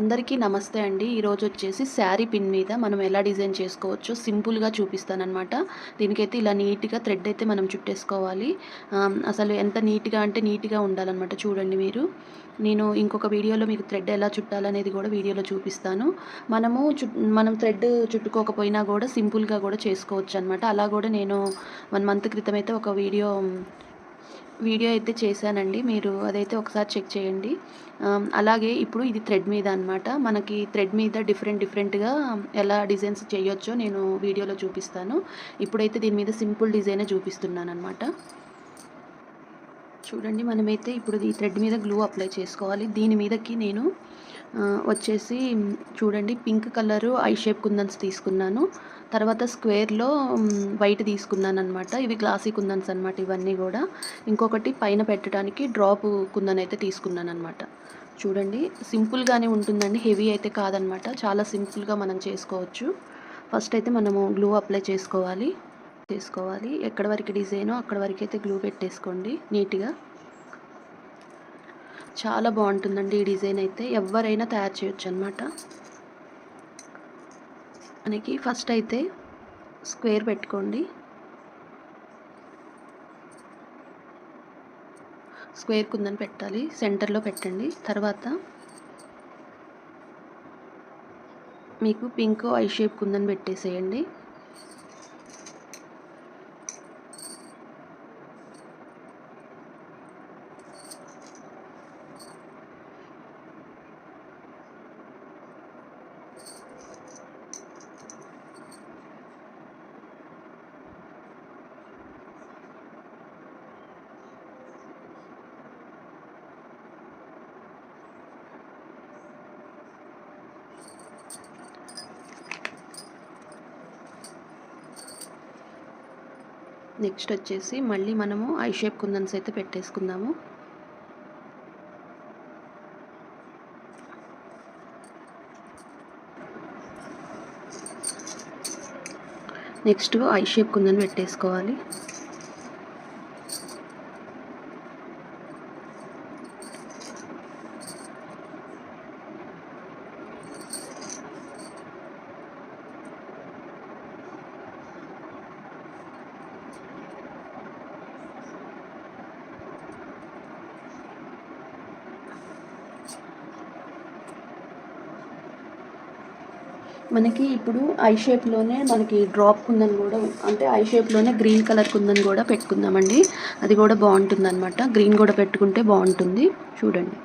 అందరికీ నమస్తే అండి. ఈరోజు వచ్చేసి శారీ పిన్ మీద మనం ఎలా డిజైన్ చేసుకోవచ్చో సింపుల్గా చూపిస్తానమాట దీనికైతే ఇలా నీట్గా థ్రెడ్ అయితే మనం చుట్టేసుకోవాలి. అసలు ఎంత నీట్గా అంటే నీట్గా ఉండాలన్నమాట చూడండి మీరు. నేను ఇంకొక వీడియోలో మీకు థ్రెడ్ ఎలా చుట్టాలనేది కూడా వీడియోలో చూపిస్తాను. మనము మనం థ్రెడ్ చుట్టుకోకపోయినా కూడా సింపుల్గా కూడా చేసుకోవచ్చు అనమాట అలా కూడా నేను వన్ మంత్ క్రితం అయితే ఒక వీడియో వీడియో అయితే చేశానండి. మీరు అదైతే ఒకసారి చెక్ చేయండి. అలాగే ఇప్పుడు ఇది థ్రెడ్ మీద అనమాట మనకి థ్రెడ్ మీద డిఫరెంట్ డిఫరెంట్గా ఎలా డిజైన్స్ చేయొచ్చో నేను వీడియోలో చూపిస్తాను. ఇప్పుడైతే దీని మీద సింపుల్ డిజైనే చూపిస్తున్నాను అనమాట చూడండి మనమైతే ఇప్పుడు ఈ థ్రెడ్ మీద గ్లూ అప్లై చేసుకోవాలి. దీని మీదకి నేను వచ్చేసి చూడండి pink colour eye shape kundans తీసుకున్నాను. తర్వాత స్క్వేర్లో వైట్ తీసుకున్నాను అనమాట ఇవి క్లాసీ కుందన్స్ అనమాట ఇవన్నీ కూడా. ఇంకొకటి పైన పెట్టడానికి డ్రాప్ కుందన్ అయితే తీసుకున్నాను అనమాట చూడండి సింపుల్గానే ఉంటుందండి. హెవీ అయితే కాదనమాట చాలా సింపుల్గా మనం చేసుకోవచ్చు. ఫస్ట్ అయితే మనము గ్లూ అప్లై చేసుకోవాలి. చేసుకోవాలి ఎక్కడ వరకు డిజైనో అక్కడ వరకు అయితే గ్లూ పెట్టేసుకోండి నీట్గా. చాలా బాగుంటుందండి ఈ డిజైన్ అయితే. ఎవరైనా తయారు చేయొచ్చు అనమాట మనకి ఫస్ట్ అయితే స్క్వేర్ పెట్టుకోండి. స్క్వేర్ కుందని పెట్టాలి. సెంటర్లో పెట్టండి. తర్వాత మీకు పింక్ ఐ షేప్ కుందని పెట్టేసేయండి. నెక్స్ట్ వచ్చేసి మళ్ళీ మనము ఐ షేప్ కుందన్స్ అయితే పెట్టేసుకుందాము. నెక్స్ట్ ఐ షేప్ కుందన్ పెట్టేసుకోవాలి. మనకి ఇప్పుడు ఐ షేప్లోనే మనకి డ్రాప్ కుందని కూడా అంటే ఐ షేప్లోనే గ్రీన్ కలర్ కుందని కూడా పెట్టుకుందామండి. అది కూడా బాగుంటుంది అనమాట గ్రీన్ కూడా పెట్టుకుంటే బాగుంటుంది. చూడండి.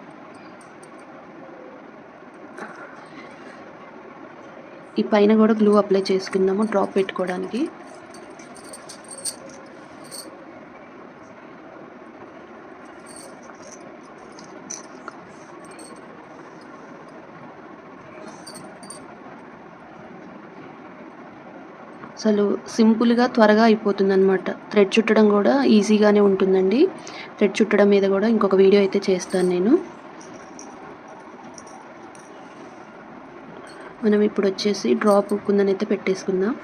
ఈ పైన కూడా గ్లూ అప్లై చేసుకుందాము డ్రాప్ పెట్టుకోవడానికి. అసలు సింపుల్గా త్వరగా అయిపోతుంది అనమాట థ్రెడ్ చుట్టడం కూడా ఈజీగానే ఉంటుందండి. థ్రెడ్ చుట్టడం మీద కూడా ఇంకొక వీడియో అయితే చేస్తాను నేను. మనం ఇప్పుడు వచ్చేసి డ్రాప్ కుందని అయితే పెట్టేసుకుందాం.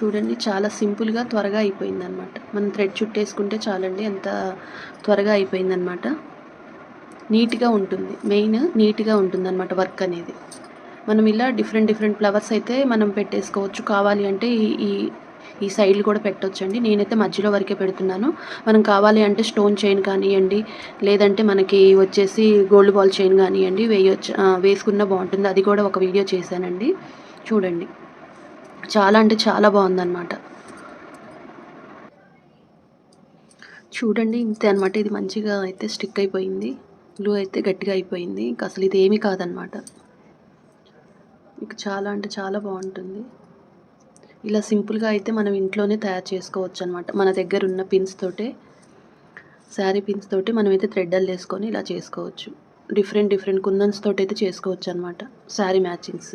చూడండి చాలా సింపుల్గా త్వరగా అయిపోయింది అనమాట మనం థ్రెడ్ చుట్టేసుకుంటే చాలండి ఎంత త్వరగా అయిపోయింది అనమాట నీట్గా ఉంటుంది. మెయిన్ నీట్గా ఉంటుంది అనమాట వర్క్ అనేది. మనం ఇలా డిఫరెంట్ డిఫరెంట్ ఫ్లవర్స్ అయితే మనం పెట్టేసుకోవచ్చు. కావాలి అంటే ఈ ఈ సైడ్లు కూడా పెట్టొచ్చండి. నేనైతే మధ్యలో వరకే పెడుతున్నాను. మనం కావాలి అంటే స్టోన్ చైన్ కానివ్వండి లేదంటే మనకి వచ్చేసి గోల్డ్ బాల్ చైన్ కానివ్వండి వేయొచ్చు వేసుకున్న బాగుంటుంది. అది కూడా ఒక వీడియో చేశానండి. చూడండి. చాలా అంటే చాలా బాగుందన్నమాట. చూడండి ఇంతే అనమాట ఇది మంచిగా అయితే స్టిక్ అయిపోయింది. గ్లూ అయితే గట్టిగా అయిపోయింది. ఇంకా అసలు ఇది ఏమీ కాదనమాట ఇక చాలా అంటే చాలా బాగుంటుంది. ఇలా సింపుల్గా అయితే మనం ఇంట్లోనే తయారు చేసుకోవచ్చు అనమాట మన దగ్గర ఉన్న పిన్స్ తోటే శారీ పిన్స్ తోటి మనమైతే థ్రెడ్ వేసుకొని ఇలా చేసుకోవచ్చు. డిఫరెంట్ డిఫరెంట్ కుందన్స్ తోటి అయితే చేసుకోవచ్చు అనమాట శారీ మ్యాచింగ్స్